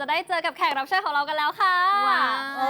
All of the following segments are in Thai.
จะได้เจอกับแขกรับเชิญของเรากันแล้วค่ะว้าว เอ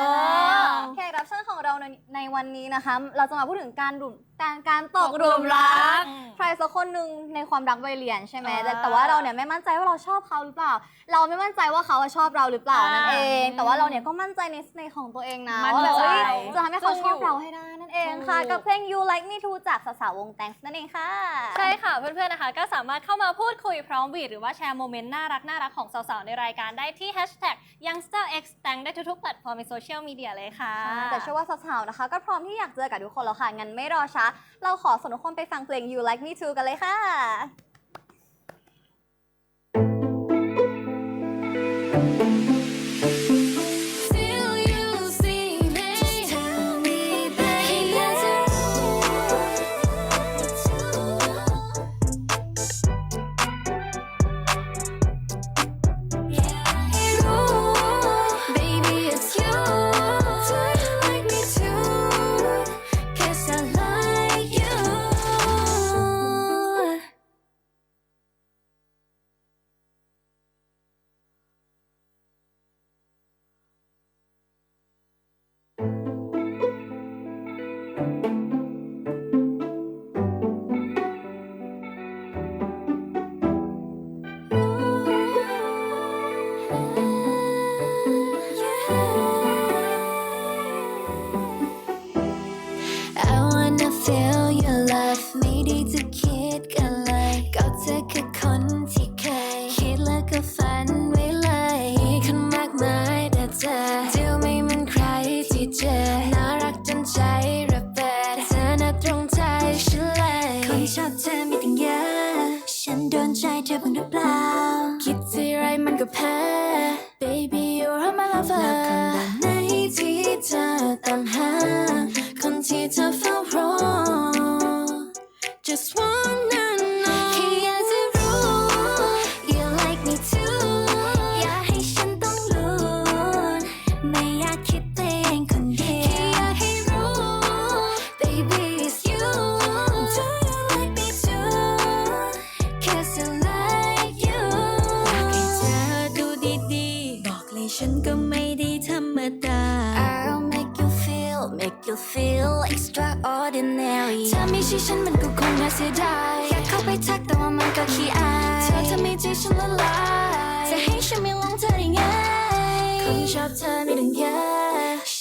อแขกรับเชิญของเราในในวันนี้นะคะ เราจะมาพูดถึงการดุม การการตกตกหหลุลุมมรัรักกใครสักคนหนึ่งในความรักวัยเรียนใช่ไหมแต่อ่าแต่ว่าเราเนี่ยไม่มั่นใจว่าเราชอบเขาหรือเปล่า เราไม่มั่นใจว่าเขาอะชอบเราหรือเปล่าอ่านั่นเองแต่ว่าเราเนี่ยก็มั่นใจในในของตัวเองนะมั่นว่าแบบใจเอ้ยจะทำให้เขาชอบซึ่งอยู่เราให้ได้นั่นเองค่ะถูกกับเพลง You Like Me Too จากสาวๆวง Thanks นั่นเองค่ะ ใช่ค่ะ เพื่อนๆนะคะ ก็สามารถเข้ามาพูดคุยพร้อมบีดหรือว่าแชร์โมเมนต์น่ารักน่ารักของสาวๆ ในรายการได้ที่ hashtag youngsterxtang ได้ทุกๆแพลตฟอร์มในโซเชียลมีเดียเลยค่ะ แต่เชื่อว่าสาวๆนะคะ ก็พร้อมที่อยากเจอกับทุกคนแล้วค่ะ งั้นไม่รอช้าเราขอส่งทุกคนไปฟังเพลง You Like Me Too กันเลยค่ะ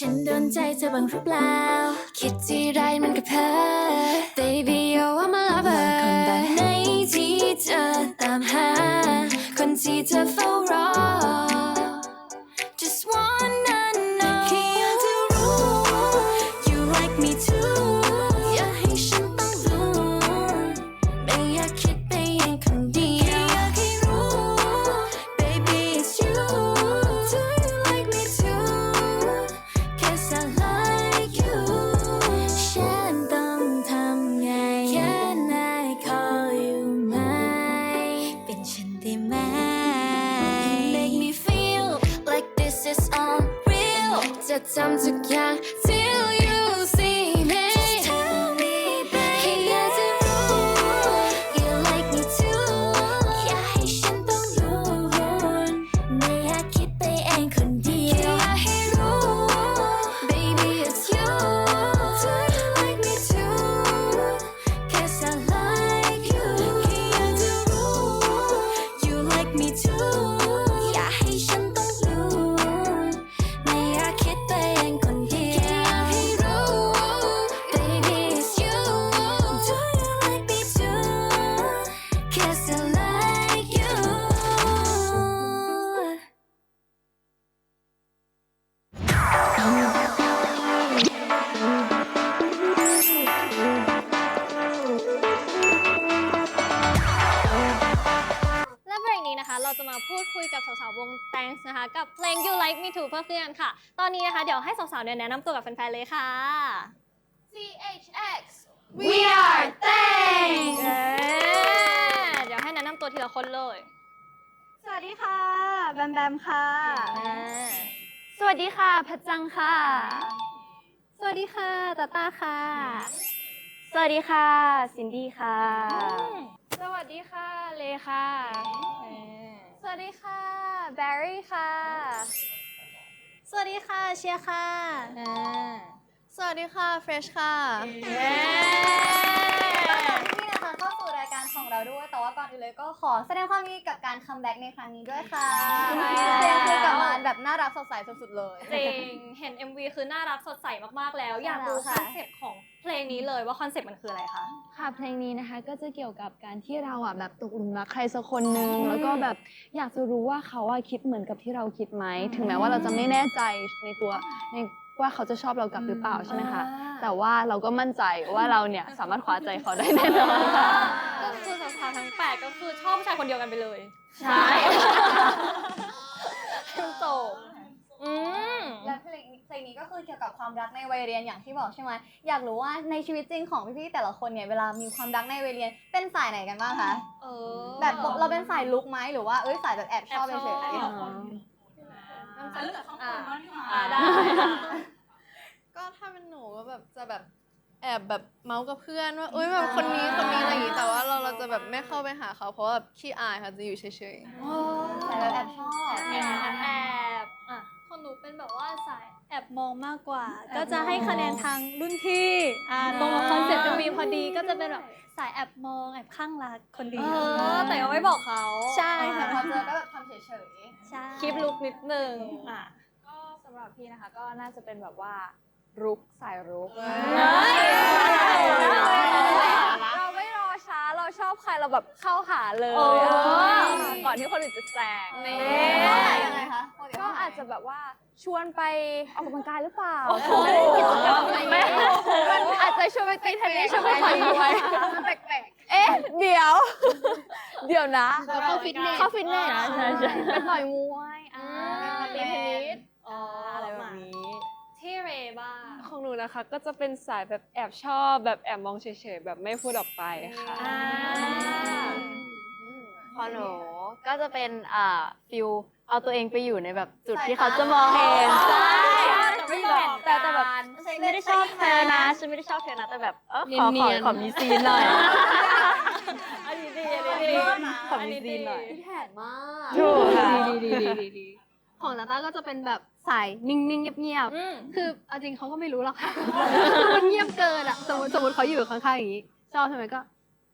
ฉันโดนใจเธอบ้างหรือเปล่า คิดทีไรมันก็เพ้อ Baby you're my lover คนแบบไหนที่เธอตามหา คนที่เธอเฝ้ารอ unreal จะทำ Too เพื่อเพื่อนค่ะ ตอนนี้นะคะเดี๋ยวให้สาวๆเนี่ยแนะนำตัวกับแฟนๆเลยค่ะ CHX We are thanks เย้เดี๋ยวให้แนะนำตัวทีละคนเลยสวัสดีค่ะ แบมแบมค่ะ อ่าสวัสดีค่ะ พัชจังค่ะ สวัสดีค่ะตาตาค่ะ สวัสดีค่ะ ซินดี้ค่ะ สวัสดีค่ะ เลค่ะ สวัสดีค่ะ แบร์รี่ค่ะส วัสดีค่ะ เชียร์ค่ะ สวัสดีค่ะ เฟรชค่ะ เย้นี่นะคะเข้าสู่รายการของเราด้วยแต่ ว่าก่อนอื่นเลยก็ขอแสดงความยินดีกับการคัมแบ็กในครั้งนี้ด้วยค่ะใช่เพลงคือกลับมาแบบน่ารักสดใสสุดๆเลย จริง เห็น MV คือน่ารักสดใสมากๆแล้ว อยากรู้คใช่อนเซ็ปต์ของเพลงนี้เลยว่าคอนเซ็ปต์มันคืออะไรคะ ค่ะเพลงนี้นะคะก็จะเกี่ยวกับการที่เราอะแบบตกหลุมรักใครสักคนหนึ่งแล้วก็แบบอยากจะรู้ว่าเขาอะคิดเหมือนกับที่เราคิดไหมถึงแม้ว่าเราจะไม่แน่ใจในตัวในว่าเขาจะชอบเรากลับหรือเปล่าใช่ไหมคะ แต่ว่าเราก็มั่นใจว่าเราเนี่ยสามารถคว้าใจเขาได้แน่นอนค่ะก็คือสาวๆทั้ง8ก็คือชอบผู้ชายคนเดียวกันไปเลย ใช่คือโตอืม และเพลงเพลงนี้ก็คือเกี่ยวกับความรักในวัยเรียนอย่างที่บอกใช่ไหมอยากรู้ว่าในชีวิตจริงของพี่ๆแต่ละคนเนี่ยเวลามีความรักในวัยเรียนเป็นสายไหนกันบ้างคะเออแบบเราเป็นสายลุกไหมหรือว่าเอ้ยสายแบบแอบชอบแอบชเฉอบยอ่าอ่าได้ค่ะ ก็ถ้าเป็นหนูก็แบบจะแบบแอบแบบเมาส์กับเพื่อนว่าอุ้ยแบบคนนี้คนนี้อะไรอย่างงี้แต่ว่าเราเราจะแบบไม่เข้าไปหาเขาเพราะว่าแบบขี้อายค่ะจะอยู่เฉยๆสายแบบแอบชอบแอบแอบแอบอะของหนูเป็นแบบว่าสายแอบมองมากกว่า ก็จะให้คะแนนทางรุ่นพี่อ่าตรงกับคอนเซ็ปต์เป็นวีพอดีก็จะเป็นแบบสายแอบมองแอบข้างรักคนเอเดียวอแต่ยังไม่บอกเขาใช่แต่ค่ะพอเจอก็แบบทำเฉยใช่คลิปลุกนิดนึงอะก็สำหรับพี่นะคะก็น่าจะเป็นแบบว่า รุกสายรุกเฮ้ยเราไม่รอช้าเราชอบใครเราแบบเข้าหาเลยโอ้ก่อนที่คนอื่นจะแซงๆนี่ๆยังไงคะก็อาจจะแบบว่าชวนไปออกกำลังกายหรือเปล่าโอ้โหชวนไปเล่นกิจกรรมอะไรอย่างเงี้ยอาจจะชวนไปตีเทนนิสชวนไปต่อยมวยแปลกๆเอ๊ะ เดี๋ยว เดี๋ยวนะ เข้าฟิตเนส เข้าฟิตเนสใช่ใช่ ไปต่อยมวยอ่า นูนะคะ ก็จะเป็นสายแบบแอบชอบแบบแอบมองเฉยๆแบบไม่พูดออกไปค่ะ อ่าพอหนูก็จะเป็นอ่าฟิลเอาตัวเองไปอยู่ในแบบจุดที่เขาจะมองเห็นใช่ แต่ไม่บอกแต่แต่แบบไม่ใช่ไม่ได้ชอบเธอนะฉันไม่ได้ชอบเธอนะแต่แบบเออขอขเนีอยนๆขอมีซีนหน่อยอันนี้ดีอันนี้ดีขอมีซีนหน่อย แผนมาก ถูกค่ะ ดีดีดีดีดี ของลาต้าก็จะเป็นแบบ สายนิ่งๆเงียบอืม ๆคือเอาจริงเขาก็ไม่รู้หรอกค่ะ มันเงียบเกินอะสมมติสมมติเขาอยู่ข้างๆอย่างงี้ชอบใช่ไหมก็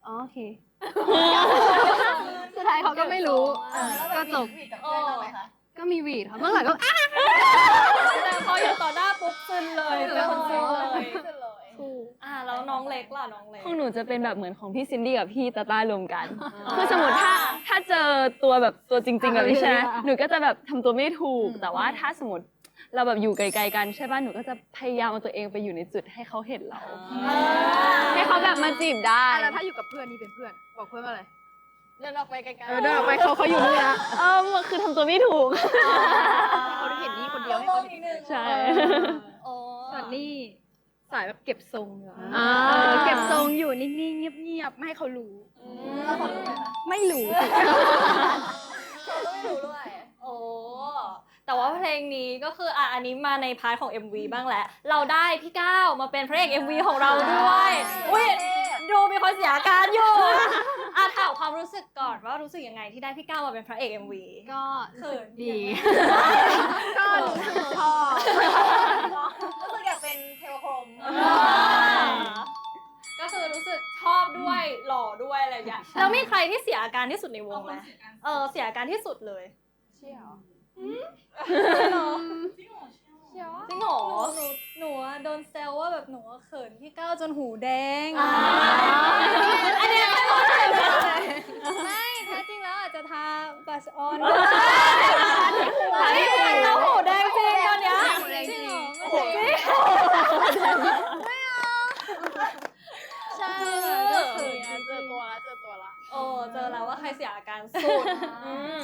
อ๋อโอเค สุดท้ายเขาก็ไม่รู้ก็จบกับเพื่อนเราไหมคะก็มีหวีดค่ะเมื่อไหร่ก็อะแต่พออยู่ต่อหน้าปุ๊บซึนเลยเป็นคนซึนเลย เลย อ่าแล้วน้องเล็กล่ะน้องเล็ก ของหนูจะเป็นแบบเหมือนของพี่ซินดี้กับพี่ตาต้ารวมกัน คือสมมติถ้าถ้าเจอตัวแบบตัวจริงๆแบบนี้ใช่ไหมหนูก็จะแบบทำตัวไม่ถูก แต่ว่าถ้าสมมติเราแบบอยู่ไกลๆกันใช่ป่ะหนูก็จะพยายามเอาตัวเองไปอยู่ในจุดให้เขาเห็นเรา ให้เขาแบบมาจีบได้แล้วถ้าอยู่กับเพื่อนนี่เป็นเพื่อน บอกเพื่อนว่าอะไร เดินออกไปไกลๆเออเดินออกไปเขาเขาอยู่นี่นะเออมันคือทำตัวไม่ถูก เขาได้เห็นนี่คนเดียวให้เขาเห็น ใช่ โอ้ ส่วนนี่ สายแบบเก็บทรงเหรออ่า เออเก็บทรงอยู่นิ่งๆเงียบๆไม่ให้เขารู้แล้วเขารู้ไหมคะไม่รู้สิเขาก็ไม่รู้ด้วย โอ้ แต่ว่าเพลงนี้ก็คืออะอันนี้มาในพาร์ทของ MV บ้างแหละ เราได้พี่ก้าวมาเป็นพระเอก MV ของเราด้วย อุ้ยดูมีคนเสียอาการอยู่อะถามความรู้สึกก่อนว่ารู้สึกยังไงที่ได้พี่ก้าวมาเป็นพระเอก MV ก็รู้สึกดี มีใครที่เสียอาการที่สุดในวงไหมเออเสียอาการที่สุดเลยจริงเหรอหนูหนูอะโดนเซลว่าแบบหนูอะเขินพี่ก้าวจนหูแดงอ่าอันนี้ไม่รู้เลยไม่แท้จริงแล้วอาจจะทาบัชออนอันนี้เป็นเราหูแดงจริงตอนเนี้ยจริงเหรอโอ้โหใช่ ตัวละโอ้เจอแล้วว่าใครเสียอาการสุดอืม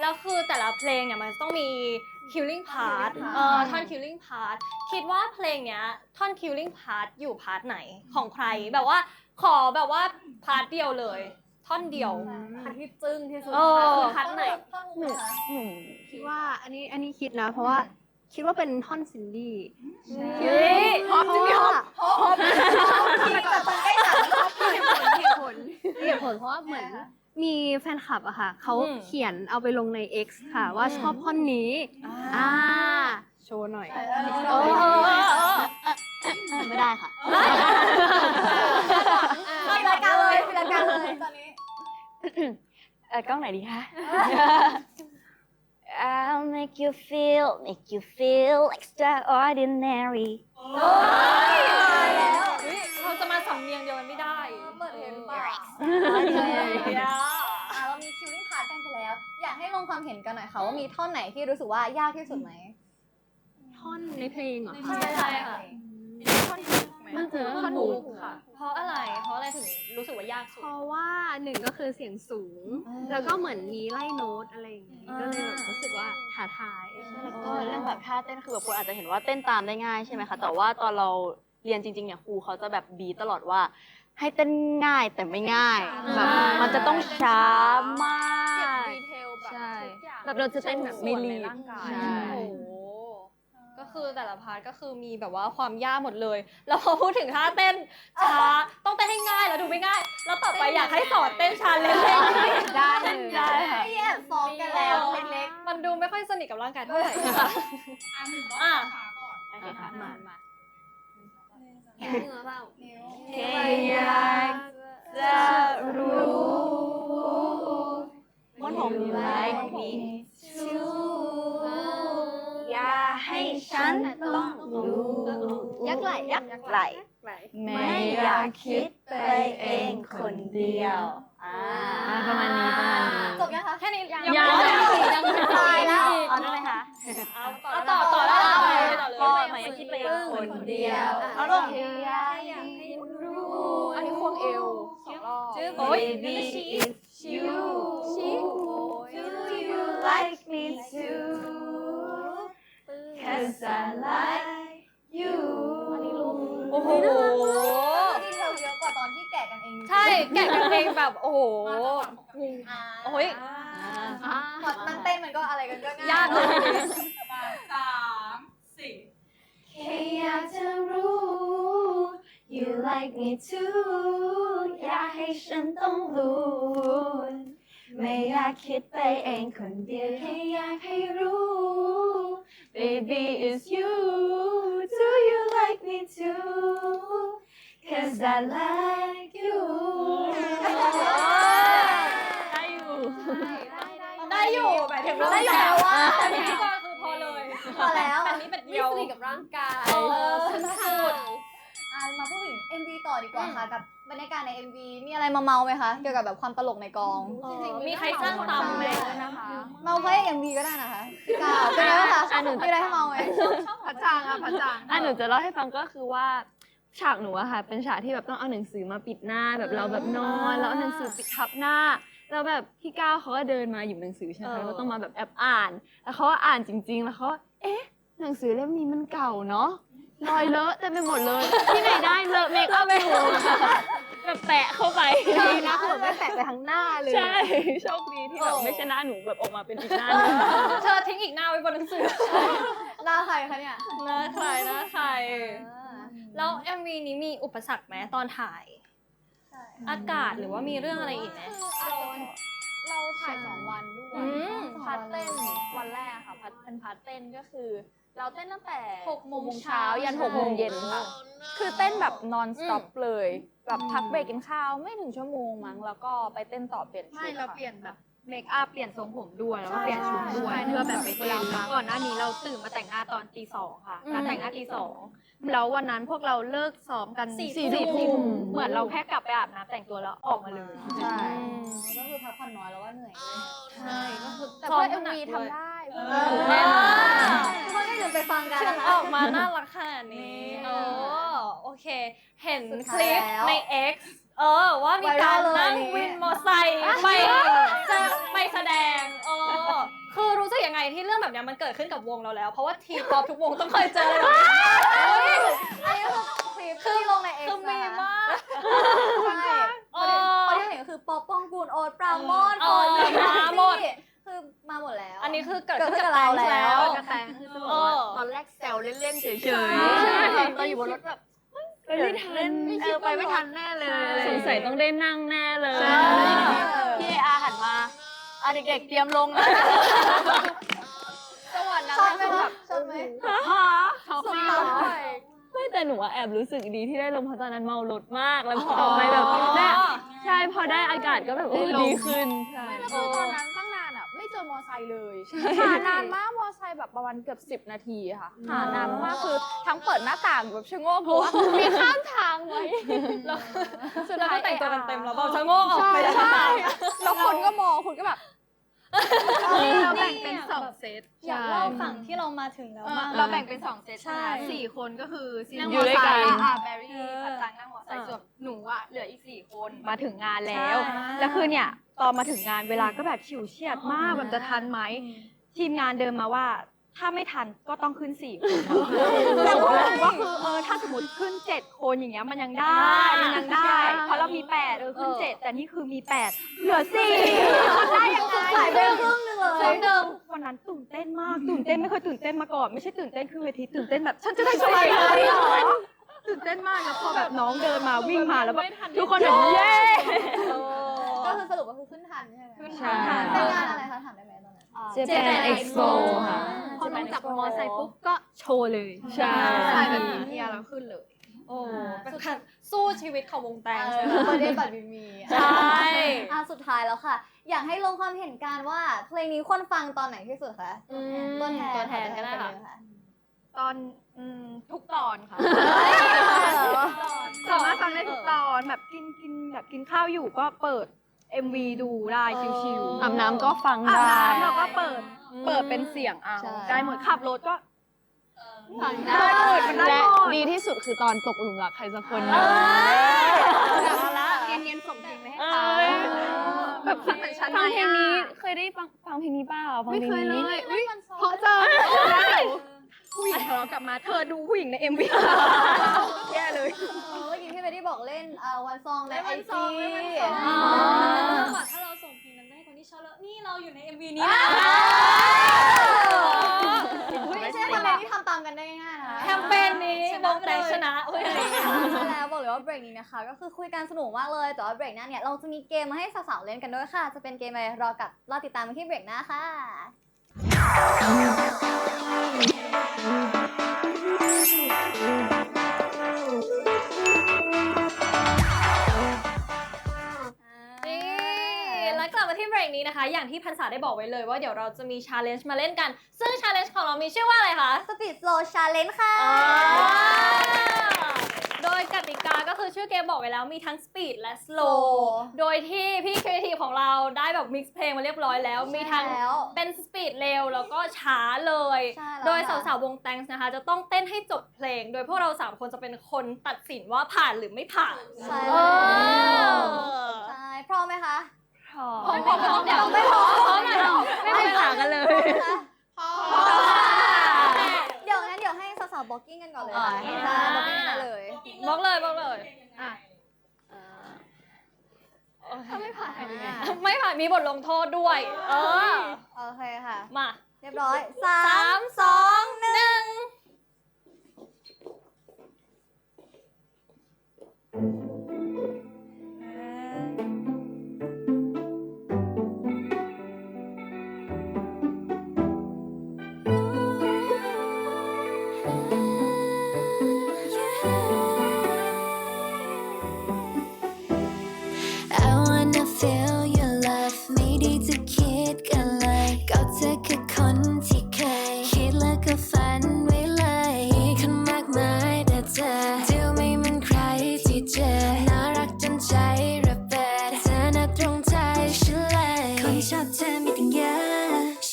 แล้วคือแต่ละเพลงเนี่ยมันต้องมี killing part เอ่อท่อน killing part คิดว่าเพลงเนี้ยท่อน killing part อยู่พาร์ทไหนของใครแบบว่าขอแบบว่าพาร์ทเดียวเลย ท่อนเดียวพาร์ทที่จึ้งที่สุดเออคือพาร์ทไหนท่อนมุกไหมคะอืมคิดว่าอันนี้อันนี้คิดนะ เพราะว่า คิดว่าเป็นท่อนซินดี้เฮ้ยฮอปจริงฮอปที่แต่ตรงใกล้สามชอบพี่เหตุผลเหตุผลเพราะว่าเหมือนมีแฟนคลับอะค่ะเขาอืมเขียนเอาไปลงใน X ค่ะ ว่าชอบท่อนนี้อ่าโชว์หน่อยเออเออเออไม่ได้ค่ะปิดรายการเลยปิดรายการเลยตอนนี้เออกล้องไหนดีคะ I'll make you feel make you feel extraordinary เราจะมาสำเนียงเดียวกันไม่ได้ เปิดเพลงหรือเปล่าเดี๋ยวอะเรามีคิวลิ่งพาร์ทกันไปแล้ว อยากให้ลงความเห็นกันหน่อยค่ะว่ามีท่อนไหนที่รู้สึกว่ายากที่สุดไหมท่อนในเพลงเหรอ ใช่ใช่ค่ะ มันคือท่ท่ออนนฮุฮุกกค่ะ เพราะอะไร เพราะอะไรถึงรู้สึกว่ายากสุด เพราะว่าหนึ่งก็คือเสียงสูง แล้วก็เหมือนมีไล่โน้ตอะไรอย่างงี้ก็เลยแบบรู้สึกว่าท้าทายแล้วก็เรื่องแบบท่าเต้นคือแบบคนอาจจะเห็นว่าเต้นตามได้ง่ายใช่ไหมคะ แต่ว่าตอนเราเรียนจริงๆเนี่ยครูเขาจะแบบบีบตลอดว่า ให้เต้นง่ายแต่ไม่ง่ายแบบมันจะต้องช้ามากดีเทลแบบใช่ทุกอย่างแบบเราจะเต้นแบบไม่รีบส่วนในร่างกายใช่โอ้โหก็ คือแต่ละพาร์ทก็คือมีแบบว่าความยากหมดเลย แล้วพอพูดถึงท่าเต้นช้าต้องเต้นให้ง่ายแล้วดูไม่ง่าย แล้วต่อไปอยากให้สอนเต้นชาเลนจ์ได้ได้ค่ะไม่แย่ซ้อมกันแล้วเล็กมันดูไม่ค่อยสนิทกับร่างกายเท่าไหร่ค่ะอะโอเคค่ะมามาเนื้อเปล่าๆแค่อยากจะรู้ว่าผม like me too อย่าให้ฉันต้องรู้ ยักไหลยักไหล ไม่อยากคิดไปเองคนเดียวอ่าประมาณนี้ประมาณนี้จบยังคะแค่นี้ยังยังยังไม่ตายแล้วเอาได้เลยค่ะเอาต่อต่อแล้วต่อเลยต่อก็เลยไม่อยากคิดไปเองคนเดียวเอาเอาลลงงอันนี้ควงเอวสองรอบโอ้ย Baby it's you Do you like me too Cause I like you โอ้โห ดีเทลเยอะกว่าตอนที่แกะกันเองใช่ แกะกันเองแบบ โอ้โหอ่าโอ้ยพอนั่งเต้นมันก็อะไรกันก็ง่ายยากเลย สามสี่แค่อยากจะรู้ You like me too อยากให้ฉันต้องรู้ ไม่อยากคิดไปเองคนเดียวแค่อยากให้รู้ Baby it's you Do you like me too Cause I like you ได้อยู่ ได้อยู่หมายถึงว่าได้อยู่แล้วว่าแต่พิธีกรคือพอเลย พอแล้ว อันนี้เป็นเดียว ไม่สนิทกับร่างกาย เออสุดอะ มาพูดถึง MV ต่อดีกว่าค่ะ กับบรรยากาศใน MV มีอะไรมาเมาไหมคะ เกี่ยวกับแบบความตลกในกอง มีใครสร้างตามไหมนะคะ เมาแค่ MV ก็ได้นะคะพี่กาวเป็นไงบ้างคะมีอะไรให้เมาไหมพระจางอะพระจางอะหนูจะเล่าให้ฟังก็คือว่าฉากหนูอะค่ะ เป็นฉากที่แบบต้องเอาหนังสือมาปิดหน้าแบบเราแบบนอนแล้วเอาหนังสือปิดทับหน้าแล้วแบบพี่ก้าวเขาก็เดินมาหยิบหนังสือใช่ไหมเออเราต้องมาแบบแอบอ่าน แล้วเขาก็อ่านจริง ๆ แล้วเขาก็เอ๊ะหนังสือเล่มนี้มันเก่าเนาะ รอยเลอะเต็มไปหมดเลย ที่ไหนได้เลอะเมคอัพไปหมดแบบแปะเข้าไปดีนะคือไม่แตะไปทั้งหน้าเลย ใช่โชคดีที่แบบไม่ใช่หน้าหนูแบบออกมาเป็นอีกหน้าหนึงเธอทิ้งอีกหน้าไว้บนหนังสือหน้าใครคะเนี่ยหน้าใครหน้าใครแล้ว MV นี้มีอุปสรรคไหมตอนถ่าย อากาศหรือว่ามีเรื่องอะไรอีกไหม เราถ่ายสองวันด้วยอืมพาร์ทเต้นวันแรกค่ะพาร์ทเป็นพาร์ทเต้นก็คือ เราเต้นตั้งแต่หกโมงเช้ายันหกโมงเย็นค่ะ คือเต้นแบบ non stop เลยแบบพักเบรกกินข้าวไม่ถึงชั่วโมงมั้งแล้วก็ไปเต้นต่อเปลี่ยนชุดไม่เราค่ะ เปลี่ยนแบบ เมคอัพเปลี่ยนทรงผมด้วยแล้วก็เปลี่ยนชุดด้วยเพื่อแบบไปเต้นแล้วก่อนหน้านี้เราตื่นมาแต่งหน้าตอนตีสองค่ะการแต่งหน้าตีสองแล้ววันนั้นพวกเราเลิกซ้อมกันสี่สี่ทุ่มทุ่มเหมือนเราแค่กลับไปอาบน้ำแต่งตัวแล้วออกมาเลยใช่ก็คือพักผ่อนน้อยแล้วว่าเหนื่อยใช่ก็คือแต่ซ้อเพื่มอนหนัก MV ด้วยทำได้เออแน่นอนทุกคนก็อย่าลืมไปฟังกันถึงนะคะออกมาน่ารักขนาดนี้โอ้โอเค เห็นสุดคท้ายลิปแล้วใน X เออ ว่ามีการไวรัลเลยนั่งนี่วินมอไซค์ไปจะไปแสดงเออคือรู้สึกยังไงที่เรื่องแบบเนี้ยมันเกิดขึ้นกับวงเราแล้ว เพราะว่าทีป๊อปทุกวงต้องเคยเจอเลยแบบนี้อันนี้ก็คือคลิปที่ลงใน X คือมีนะคะมากใช่เอประอเด็นประเด็นที่เห็นก็คือป๊อปปองกูลโอ๊ตปราโมทเออโฟร์มาหมดคือมาหมดแล้ว อันนี้คือเกิดเกิดขึ้นขึ้นกับกับเราเราแล้แล้ววกระแตคือจะบอกเอว่าอตอนแรกแซวเล่นๆเฉยใช่ๆตอนอยู่บนรถแบบ ไปไม่ทันเออไปไม่ทันแน่เลยสงสัยต้องได้นั่งแน่เลย พี่อาหันมาอะเด็กๆเตรียมลงนะจังหวะนั้นชอบไหมคือคะแบบชอบไหมช็อกมากไม่แต่หนูอะแอบรู้สึกดีที่ได้ลงเพราะตอนนั้นเมารถมากแล้วพอออกไปแบบได้ใช่พอได้อากาศก็แบบโอ้ดีขึ้นแล้วคือตอนนั้น ค์เลยหานานมากมอไซค์แบบประมาณเกือบสิบนาทีค่ะหานานมากๆคือทั้งเปิดหน้าต่างแบบชะโงกดูว่ามีข้ามทางไหมแล้วก็แต่งตัวกันเต็มแล้วแบบชะโงกออกใช่ไปจากหน้าใช่ต่างแล้วคนก็มองคุณก็แบบเรา แบ่งเป็นสองเซต อยากเล่าฝั่งที่เรามาถึงแล้วมากเราแบ่งเป็นสองเซตใช่ สี่คนก็คือซีนั่งอยู่ด้วยกันอ่าแบรี่กับตังนั่งมอไซค์ส่วนหนูอะเหลืออีกสี่คนมาถึงงานแล้ว แล้วคือเนี่ยตอนมาถึงงานเวลาก็แบบฉิวเฉียดมากแบบจะทันไหมทีมงานเดินมาว่าถ้าไม่ทันก็ต้องขึ้นสี่คนแต่ว่าว่าคือเออถ้าสมมติขึ้นเจ็ดคนอย่างเงี้ยมันยังได้มันยังได้ เพราะเรามีแปดเออขึ้นเจ็ดแต่นี่คือมีแปดเหลือสี่มันได้ยังไง สายไปครึ่งหนึงเลยครึ่งหนึ่งวันนั้นตื่นเต้นมาก ตื่นเต้นไม่เคยตื่นเต้นมาก่อน ไม่ใช่ตื่นเต้นคือเวที ตื่นเต้นแบบ ฉันจะได้ช่วยเลยเหรอตื่นเต้นมากแล้วพอแบบน้องเดินมาวิ่งมาแล้วแบบทุกคนแบบเย้ ก็คือสรุปก็คือขึ้นทันใช่ไหมขึ้นใช่ทันเป็นงานอะไรคะถามได้ไหมตอนนั้น Japan Expo ค่ะพอลงจากมอไซค์ปุ๊บก็โชว์เลย ใช่ใช่แบบเฮียแล้วขึ้นเลย โอ้เป็นการสู้ชีวิตของวงแตงเอใช่อไหมเบอร์เดย์บัตรมีมีใช่อะสุดท้ายแล้วค่ะ อยากให้ลงความเห็นการว่าเพลงนี้ควรฟังตอนไหนที่สุดคะอืมตัวแทนตัวแทนก็ได้ค่ะค่ะตอนอืมทุกตอนค่ะสามารถฟังได้ทุกตอนแบบกินกินแบบกินข้าวอยู่ก็เปิด MV ดูได้ชิวๆอาบน้ำก็ฟังอาบได้น้ำเราก็เปิดเปิดเป็นเสียงเอาใช่ได้หมดขับรถก็ และหมดดีที่สุดคือตอนตกหลุมรักใครสักคนหนึ่งเอาละเนียนๆส่งเพลงไปให้เขาเอ้ยแบบฟังเหมือนฉันฟังไหมเพลงอะนี้เคยได้ฟังฟังเพลงนี้เปล่าฟังไม่เพลงเคยเลนี้ยอุ๊ยเพราะเจอแล้วเดี๋ยวผู้หญิงทะเลาะกลับมา เธอดูผู้หญิงใน MV แย่เลยเออเมื่อกี้พี่เบดดี้บอกเล่นอ่าวันซองในไอเล่นจี One Song เล่น One Song อ๋อถ้าเราส่งเพลงนั้นให้คนที่ชอบแล้วนี่เราอยู่ใน MV นี้นะ ไม่ใช่แคมเปญที่ทำตามกันได้ง่ายๆนะแคมเปญนี้วงแตงชนะเว้ยใช่แล้วบอกเลยว่าเบรกนี้นะคะ ก็คือคุยกันสนุกมากเลย แต่ว่าเบรกหน้าเนี่ยเราจะมีเกมมาให้สาวๆเล่นกันด้วยค่ะ จะเป็นเกมอะไรรอกับรอติดตามกันที่เบรกหน้าค่ะนี่ เบรกนี้นะคะ อย่างที่พันษาได้บอกไว้เลยว่าเดี๋ยวเราจะมีชาเลนจ์มาเล่นกัน ซึ่งชาเลนจ์ของเรามีชื่อว่าอะไรคะ สปีดโ w ชาเลนจ์ค่ะ โดยกติกาก็คือชื่อเกมบอกไว้แล้วมีทั้ง speed และ slow Slow โดยที่พี่ครีเอทีฟของเราได้แบบ mix เพลงมาเรียบร้อยแล้ว มีทั้งแล้วเป็น speed เร็วแล้วก็ช้าเลย ใช่แล้วโดยค่ะสาวๆวง Thanks นะคะ จะต้องเต้นให้จบเพลง โดยพวกเรา3คนจะเป็นคนตัดสินว่าผ่านหรือไม่ผ่านใช่ เอแล้วอใช่พร้อมไหมคะ พร้อมพร้อมพร้อมเดี๋ยวไม่พร้อมพร้อมหน่อยไม่เคยหากันเลยพร้อมเดี๋ยวงั้นเดี๋ยวให้สาวๆบล็อกกิ้งกันก่อนเลยค่ะอ่าใช่บล็อกกิ้งกันเลยบอกเลยบอกเลยอะ ถ้าไม่ผ่านไม่ผ่านมีบทลงโทษด้วย เออ โอเคค่ะ มาเรียบร้อยสาสามมสองหนึ่ง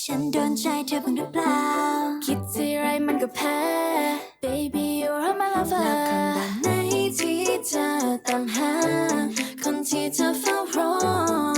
ฉันโดนใจเธอบ้างหรือเปล่า คิดทีไรมันก็เพ้อ Baby you're my lover แล้วคนแบบไหนที่เธอตามหา คนที่เธอเฝ้ารอ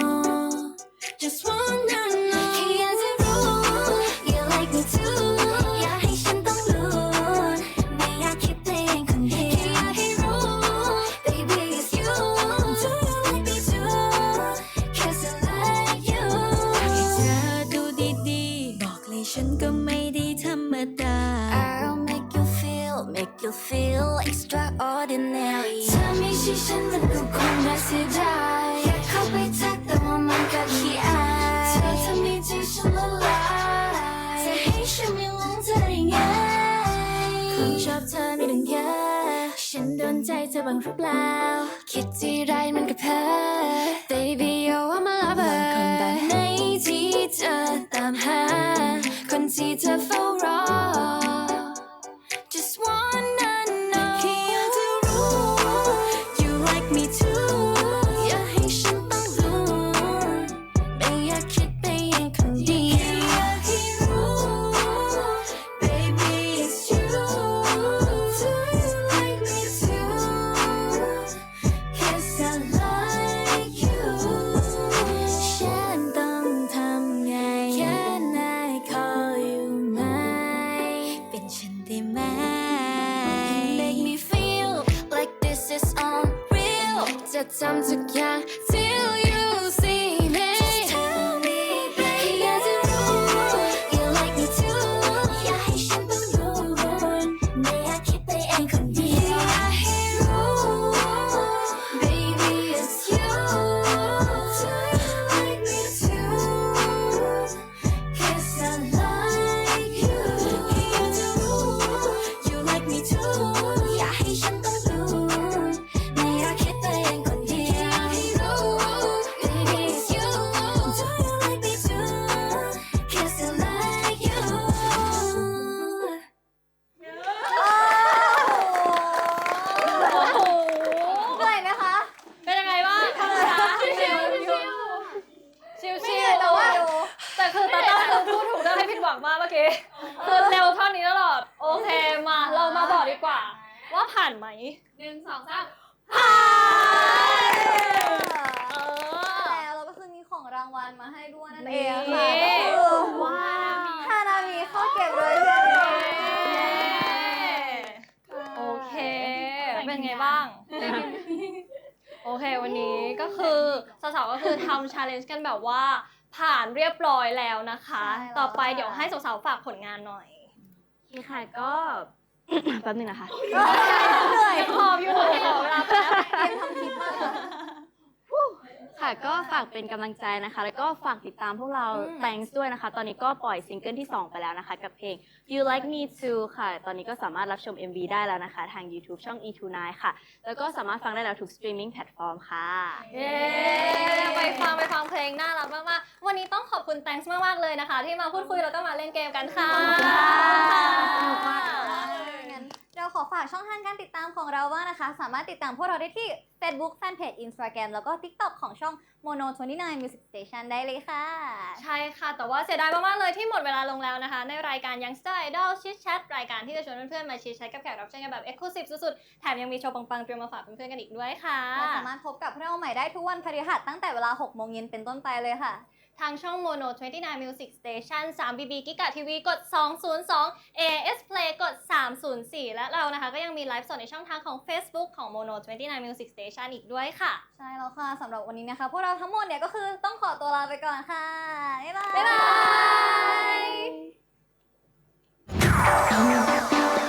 ฉันมันก็คงน่าเสียดายอยากเข้าไปทักแต่ว่ามันก็ขี้อายเธอทำให้ใจฉันละลายจะให้ฉันไม่หลงเธอได้ไงคนชอบเธอไม่ต้องเยอะฉันโดนใจเธอบ้างหรือเปล่า คิดที่ไรมันก็เพ้อ Baby you are my lover คนแบบไหนที่เธอตามหา คนที่เธอเฝ้ารอ ผ่านเรียบร้อยแล้วนะคะต่อไปเดี๋ยวให้สาวๆฝากผลงานหน่อยโอเคค่ะก็ แป๊บนึงนะคะ เหนื่อยขอบอยู่ขอเวลาแป๊บเรียนทำคลิปมากค่ะ ค่ะก็ฝากเป็นกำลังใจนะคะ แล้วก็ฝากติดตามพวกเรา Thanks ด้วยนะคะ ตอนนี้ก็ปล่อยซิงเกิลที่ 2 ไปแล้วนะคะ กับเพลง You Like Me Too ค่ะ ตอนนี้ก็สามารถรับชม MV ได้แล้วนะคะ ทาง YouTube ช่อง E29 ค่ะ แล้วก็สามารถฟังได้แล้วทุก streaming platform ค่ะ เย้ไปฟังไปฟังเพลงน่ารักมากๆวันนี้ต้องขอบคุณ thanks มากๆเลยนะคะ ที่มาพูดคุยแล้วก็มาเล่นเกมกันค่ะสนุกมากงั้น เราขอฝากช่องทางการติดตามของเราบ้างนะคะ สามารถติดตามพวกเราได้ที่ Facebook Fanpage Instagram แล้วก็ TikTok ของช่อง Mono 29 Music Station ได้เลยค่ะ ใช่ค่ะ แต่ว่าเสียดายมากๆเลยที่หมดเวลาลงแล้วนะคะ ในรายการ Youngster Idol ชิดแชทรายการที่จะชวนเพื่อนๆ มาชิดแชทกับแขกรับเชิญกันแบบ Exclusive สุดๆ แถมยังมีโชว์ปังๆ เตรียมมาฝากเพื่อนๆ กันอีกด้วยค่ะเราสามารถพบกับพวกเราใหม่ได้ทุกวันพฤหัสตั้งแต่เวลา 6 โมงเย็นเป็นต้นไปเลยค่ะ ทางช่อง Mono 29 Music Station 3 BB g i g a TV กด 202 AS Play กด 304 และเรานะคะ ก็ยังมีไลฟ์สดในช่องทางของ Facebook ของ Mono 29 Music Station อีกด้วยค่ะ ใช่แล้วค่ะสำหรับวันนี้นะคะ พวกเราทั้งหมดเนี่ยก็คือต้องขอตัวลาไปก่อนค่ะ บ๊ายบาย บ๊ายบาย